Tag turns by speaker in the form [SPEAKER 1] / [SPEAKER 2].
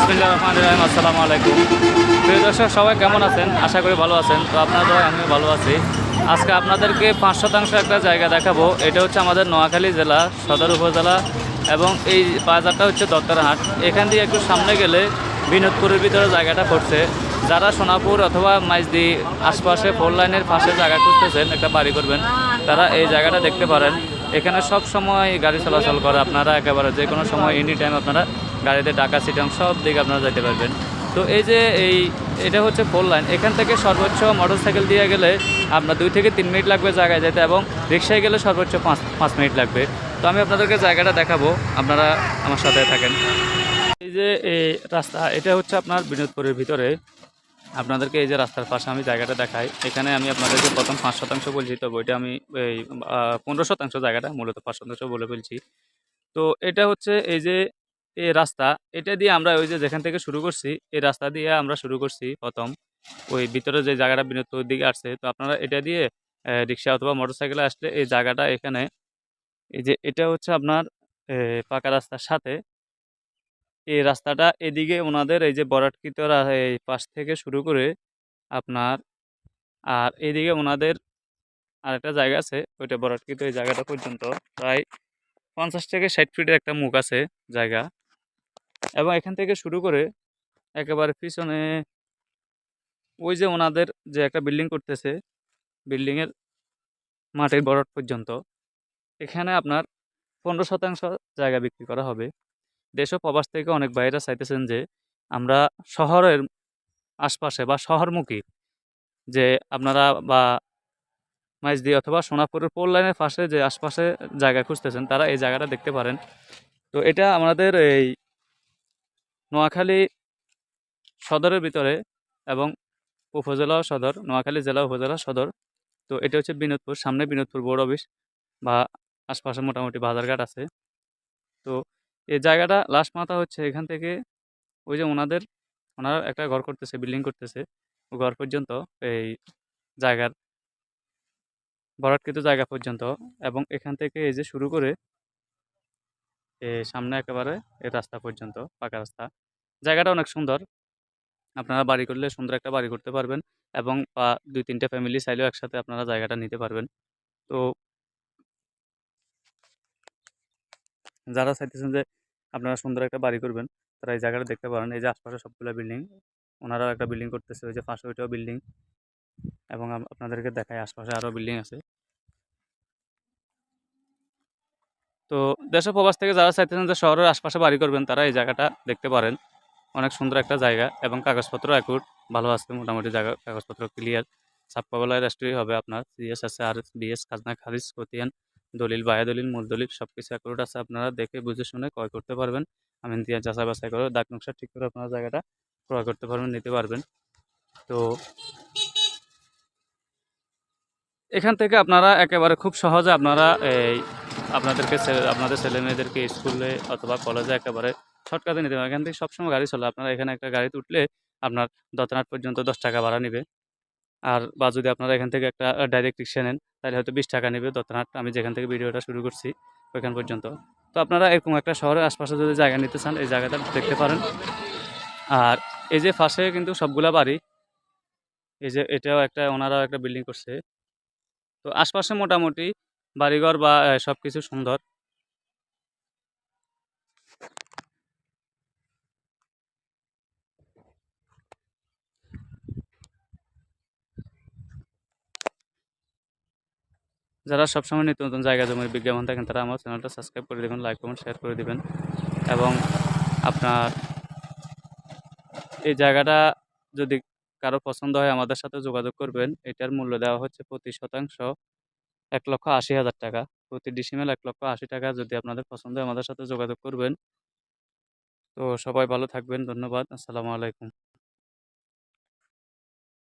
[SPEAKER 1] বিসমিল্লাহ রহমান রহিম, আসসালামু আলাইকুম। প্রিয় দর্শক, সবাই কেমন আছেন? আশা করি ভালো আছেন। তো আপনারা দয় আমিও ভালো আছি। আজকে আপনাদেরকে পাঁচ শতাংশ একটা জায়গা দেখাবো। এটা হচ্ছে আমাদের নোয়াখালী জেলা, সদর উপজেলা এবং এই বাজারটা হচ্ছে দত্তরহাট। এখান দিয়ে একটু সামনে গেলে বিনোদপুরের ভিতরে জায়গাটা পড়ছে। যারা সোনাপুর অথবা মাইজদি আশপাশে ফোর লাইনের পাশে জায়গা খুঁজতেছেন, একটা বাড়ি করবেন, তারা এই জায়গাটা দেখতে পারেন। এখানে সব সময় গাড়ি চলাচল করে আপনারা, একেবারে যে কোনো সময়, এনি টাইম আপনারা গাড়িতে ঢাকা সিটং সব দিকে আপনারা যেতে পারবেন। তো এই যে এই, এটা হচ্ছে ফোর লাইন। এখান থেকে সর্বোচ্চ মোটরসাইকেল দিয়ে গেলে আপনার দুই থেকে তিন মিনিট লাগবে জায়গায় যেতে এবং রিক্সায় গেলে সর্বোচ্চ পাঁচ পাঁচ মিনিট লাগবে। তো আমি আপনাদেরকে জায়গাটা দেখাবো। আপনারা আমার সাথে থাকেন। এই যে এই রাস্তা, এটা হচ্ছে আপনার বিনোদপুরের ভিতরে। আপনাদেরকে এই যে রাস্তার পাশে আমি জায়গাটা দেখাই। এখানে আমি আপনাদেরকে প্রথম পাঁচ শতাংশ বলছি তো বইটা আমি এই পনেরো শতাংশ জায়গাটা মূলত পাঁচ শতাংশ বলে ফেলছি। তো এটা হচ্ছে এই যে এই রাস্তা, এটা দিয়ে আমরা ওই যে যেখান থেকে শুরু করছি, এই রাস্তা দিয়ে আমরা শুরু করছি প্রথম। ওই ভিতরে যে জায়গাটা বিনোদপুরের দিকে আসছে। তো আপনারা এটা দিয়ে রিক্সা অথবা মোটরসাইকেলে আসলে এই জায়গাটা এখানে, এই যে এটা হচ্ছে আপনার পাকা রাস্তার সাথে। এই রাস্তাটা এদিকে ওনাদের এই যে বরাটকৃত এই পাশ থেকে শুরু করে আপনার, আর এদিকে ওনাদের আরেকটা জায়গা আছে, ওইটা বরাটকৃত এই জায়গাটা পর্যন্ত। প্রায় পঞ্চাশ থেকে ষাট ফিটের একটা মুখ আছে জায়গা। এবং এখান থেকে শুরু করে একেবারে পিছনে ওই যে ওনাদের যে একটা বিল্ডিং করতেছে বিল্ডিংয়ের মাটির বরট পর্যন্ত, এখানে আপনার পনেরো শতাংশ জায়গা বিক্রি করা হবে। দেশ প্রবাস থেকে অনেক ভাইয়েরা চাইতেছেন যে আমরা শহরের আশপাশে বা শহরমুখী যে আপনারা বা মাইজদি অথবা সোনাপুরের পোল লাইনের পাশে যে আশপাশে জায়গা খুঁজতেছেন, তারা এই জায়গাটা দেখতে পারেন। তো এটা আমাদের এই নোয়াখালী সদরের ভিতরে এবং উপজেলা সদর, নোয়াখালী জেলা উপজেলা সদর। তো এটা হচ্ছে বিনোদপুর, সামনে বিনোদপুর বোর্ড অফিস বা আশপাশে মোটামুটি বাজারঘাট আছে। তো এই জায়গাটা লাস্ট মাথা হচ্ছে এখান থেকে ওই যে ওনাদের, ওনারা একটা ঘর করতেছে, বিল্ডিং করতেছে। ঘর পর্যন্ত এই জায়গার বরাটকৃত জায়গা পর্যন্ত এবং এখান থেকে এই যে শুরু করে সামনে একেবারে এই রাস্তা পর্যন্ত, পাকা রাস্তা। জায়গাটা অনেক সুন্দর। আপনারা বাড়ি করলে সুন্দর একটা বাড়ি করতে পারবেন এবং বা দুই তিনটা ফ্যামিলি চাইলেও একসাথে আপনারা জায়গাটা নিতে পারবেন। তো যারা চাইতেছেন যে আপনারা সুন্দর একটা বাড়ি করবেন, তারা এই জায়গাটা দেখতে পারেন। এই যে আশপাশে সবগুলো বিল্ডিং ওনারাও একটা বিল্ডিং করতেছে। ওই যে পাশে ওইটাও বিল্ডিং এবং আপনাদেরকে দেখায় আশপাশে আরও বিল্ডিং আছে। তো দেশ ও প্রবাস থেকে যারা চাইতেছেন যে শহরের আশপাশে বাড়ি করবেন, তারা এই জায়গাটা দেখতে পারেন। অনেক সুন্দর একটা জায়গা এবং কাগজপত্র অ্যাকুট ভালো আছে মোটামুটি জায়গা, কাগজপত্র ক্লিয়ার সাবকাবলায় রেস্ট্রি হবে আপনার সিএস আছে আর বিএস খাজনা, খারিজ, খতিয়ান, দলিল বায়া দলিল মূল দলিল সব কিছু অ্যাকুরেট আছে। আপনারা দেখে বুঝে শুনে ক্রয় করতে পারবেন। আমি দিয়ে যাচাই বাছাই করে দাগ নকশা ঠিক করে আপনারা জায়গাটা ক্রয় করতে পারবেন, নিতে পারবেন। তো এখান থেকে আপনারা একেবারে খুব সহজে আপনারা এই আপনাদেরকে আপনাদের ছেলে মেয়েদেরকে স্কুলে অথবা কলেজে একেবারে শর্টকাটে নিতে পারেন এখান থেকে সবসময় গাড়ি চলে। আপনারা এখানে একটা গাড়িতে উঠলে আপনার দতনাট পর্যন্ত দশ টাকা ভাড়া নেবে। আর বা যদি আপনারা এখান থেকে একটা ডাইরেক্ট রিক্সা নেন, তাহলে হয়তো বিশ টাকা নেবে দতনাট আমি যেখান থেকে ভিডিওটা শুরু করছি, ওইখান পর্যন্ত। তো আপনারা এরকম একটা শহরের আশপাশে যদি জায়গা নিতে চান, এই জায়গাটা দেখতে পারেন। আর এই যে পাশে কিন্তু সবগুলা বাড়ি, এই যে এটাও একটা, ওনারাও একটা বিল্ডিং করছে। তো আশপাশে মোটামুটি বাড়িঘর বা সব কিছু সুন্দর। যারা সবসময় নিত্য নতুন জায়গা জমির বিজ্ঞাপন থাকেন তারা আমার চ্যানেলটা সাবস্ক্রাইব করে দেবেন, লাইক, কমেন্ট শেয়ার করে দেবেন এবং আপনার এই জায়গাটা যদি কারও পছন্দ হয়, আমাদের সাথে যোগাযোগ করবেন। এটার মূল্য দেওয়া হচ্ছে প্রতি শতাংশ। এক লক্ষ আশি হাজার টাকা। প্রতি ডিসিমেল এক লক্ষ আশি টাকা যদি আপনাদের পছন্দ হয় আমাদের সাথে যোগাযোগ করবেন। তো সবাই ভালো থাকবেন, ধন্যবাদ, আসসালামু আলাইকুম।